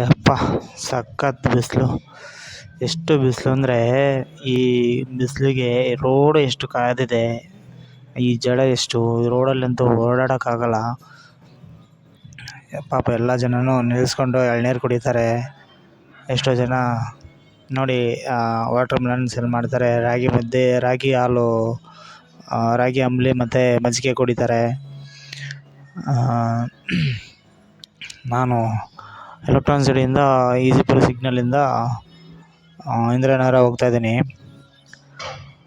ಯಪ್ಪ, ಸಖತ್ ಬಿಸಿಲು. ಎಷ್ಟು ಬಿಸಿಲು ಅಂದರೆ ಈ ಬಿಸಿಲಿಗೆ ರೋಡು ಎಷ್ಟು ಕಾದಿದೆ, ಈ ಜಡ ಎಷ್ಟು, ಈ ರೋಡಲ್ಲಂತೂ ಓಡಾಡೋಕ್ಕಾಗಲ್ಲ. ಪಾಪ ಎಲ್ಲ ಜನನೂ ನಿಲ್ಲಿಸ್ಕೊಂಡು ಎಳ್ನೀರು ಕುಡಿತಾರೆ. ಎಷ್ಟೋ ಜನ ನೋಡಿ ವಾಟ್ರ್ ಮೆಲನ್ ಸೇಲ್ ಮಾಡ್ತಾರೆ. ರಾಗಿ ಮುದ್ದೆ, ರಾಗಿ ಹಾಲು ರಾಗಿ ಅಂಬಲಿ ಮತ್ತು ಮಜ್ಜಿಗೆ ಕುಡಿತಾರೆ. ನಾನು ಎಲೆಕ್ಟ್ರಾನ್ ಸಿಟಿಯಿಂದ ಈಜಿಪುರ ಸಿಗ್ನಲಿಂದ ಇಂದ್ರನಗರ ಹೋಗ್ತಾ ಇದ್ದೀನಿ.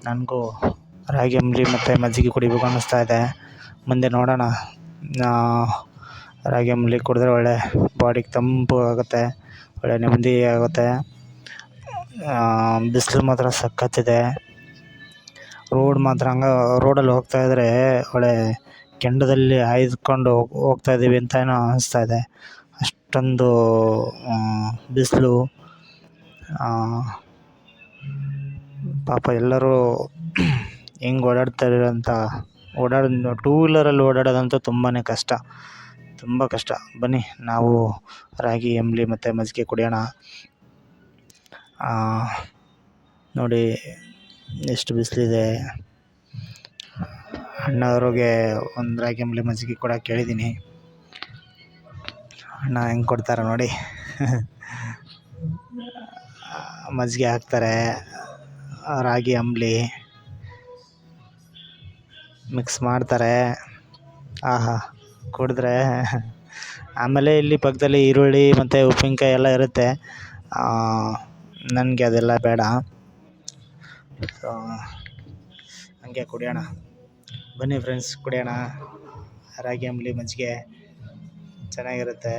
ನನಗೂ ರಾಗಿ, ಅಂಬಲಿ ಮತ್ತು ಮಜ್ಜಿಗೆ ಕುಡಿಬೇಕು ಅನ್ನಿಸ್ತಾ ಇದೆ. ಮುಂದೆ ನೋಡೋಣ. ರಾಗಿ, ಅಂಬಲಿ ಕುಡಿದ್ರೆ ಒಳ್ಳೆ ಬಾಡಿಗೆ ತಂಪು ಆಗುತ್ತೆ, ಒಳ್ಳೆ ನೆಮ್ಮದಿ ಆಗುತ್ತೆ. ಬಿಸಿಲು ಮಾತ್ರ ಸಖತ್ತಿದೆ. ರೋಡ್ ಮಾತ್ರ ಹಂಗೆ, ರೋಡಲ್ಲಿ ಹೋಗ್ತಾ ಇದ್ದರೆ ಒಳ್ಳೆ ಕೆಂಡದಲ್ಲಿ ಹಾಯ್ದುಕೊಂಡು ಹೋಗ್ತಾ ಇದ್ದೀವಿ ಅಂತ ಏನೋ ಅನ್ನಿಸ್ತಾ ಇದೆ. ಅಷ್ಟೊಂದು ಬಿಸಿಲು ಪಾಪ ಎಲ್ಲರೂ ಹೆಂಗ್ ಓಡಾಡ್ತಾರೆ ಅಂತ ಓಡಾಡೋದು ಟೂ ವೀಲರಲ್ಲಿ ಓಡಾಡೋದಂತೂ ತುಂಬಾ ಕಷ್ಟ. ತುಂಬ ಕಷ್ಟ. ಬನ್ನಿ, ನಾವು ರಾಗಿ ಅಂಬಲಿ ಮತ್ತು ಮಜ್ಜಿಗೆ ಕುಡಿಯೋಣ. ನೋಡಿ, ಎಷ್ಟು ಬಿಸಿಲಿದೆ. ಅಣ್ಣವ್ರಿಗೆ ಒಂದು ರಾಗಿ ಅಂಬಲಿ ಮಜ್ಜಿಗೆ ಕೂಡ ಹೇಳಿದ್ದೀನಿ ಅಣ್ಣ ಹೆಂಗೆ ಕೊಡ್ತಾರೆ ನೋಡಿ. ಮಜ್ಜಿಗೆ ಹಾಕ್ತಾರೆ, ರಾಗಿ ಅಂಬ್ಲಿ ಮಿಕ್ಸ್ ಮಾಡ್ತಾರೆ. ಆಹಾ, ಕುಡಿದ್ರೆ ಆಮೇಲೆ ಇಲ್ಲಿ ಪಕ್ಕದಲ್ಲಿ ಈರುಳ್ಳಿ ಮತ್ತು ಉಪ್ಪಿನಕಾಯಿ ಎಲ್ಲ ಇರುತ್ತೆ. ನನಗೆ ಅದೆಲ್ಲ ಬೇಡ. ಸೊ ಹಂಗೆ ಕುಡಿಯೋಣ. ಬನ್ನಿ ಫ್ರೆಂಡ್ಸ್ ಕುಡಿಯೋಣ. ರಾಗಿ ಅಂಬ್ಲಿ, ಮಜ್ಜಿಗೆ. ಚೆನ್ನಾಗಿರುತ್ತೆ.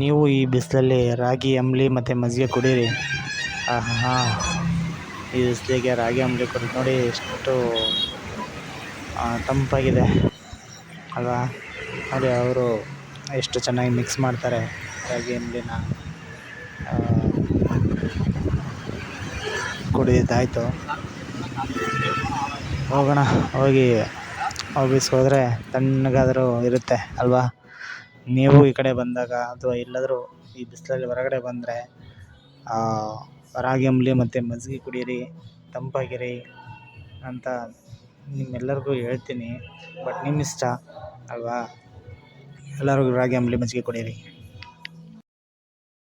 ನೀವು ಈ ಬಿಸಿಲಲ್ಲಿ ರಾಗಿ, ಅಂಬಲಿ ಮತ್ತು ಮಜ್ಜಿಗೆ ಕುಡೀರಿ. ಆಹಾ, ಈ ಬಿಸಿಲಿಗೆ ರಾಗಿ, ಅಂಬಲಿ ಕುಡಿದು ನೋಡಿ ಎಷ್ಟು ತಂಪಾಗಿದೆ. ಅಲ್ವಾ? ನೋಡಿ ಅವರು ಎಷ್ಟು ಚೆನ್ನಾಗಿ ಮಿಕ್ಸ್ ಮಾಡ್ತಾರೆ ರಾಗಿ, ಅಂಬಲಿನ. ಕುಡಿದಿದ್ದಾಯಿತು. ಹೋಗೋಣ. ಹೋಗಿ ಆಫೀಸ್ಗೆ ಹೋದರೆ ತಣ್ಣಗಾದರೂ ಇರುತ್ತೆ ಅಲ್ವಾ? ನೀವು ಈ ಕಡೆ ಬಂದಾಗ ಅಥವಾ ಎಲ್ಲಾದರೂ ಈ ಬಿಸಿಲಲ್ಲಿ ಹೊರಗಡೆ ಬಂದರೆ ರಾಗಿ ಅಂಬಲಿ ಮತ್ತು ಮಜ್ಜಿಗೆ ಕುಡಿಯಿರಿ ತಂಪಾಗಿರಿ ಅಂತ ನಿಮ್ಮೆಲ್ಲರಿಗೂ ಹೇಳ್ತೀನಿ. ಬಟ್ ನಿಮ್ಮ ಇಷ್ಟ ಅಲ್ವಾ? ಎಲ್ಲರಿಗೂ ರಾಗಿ ಅಂಬಲಿ ಮಜ್ಜಿಗೆ ಕುಡೀರಿ.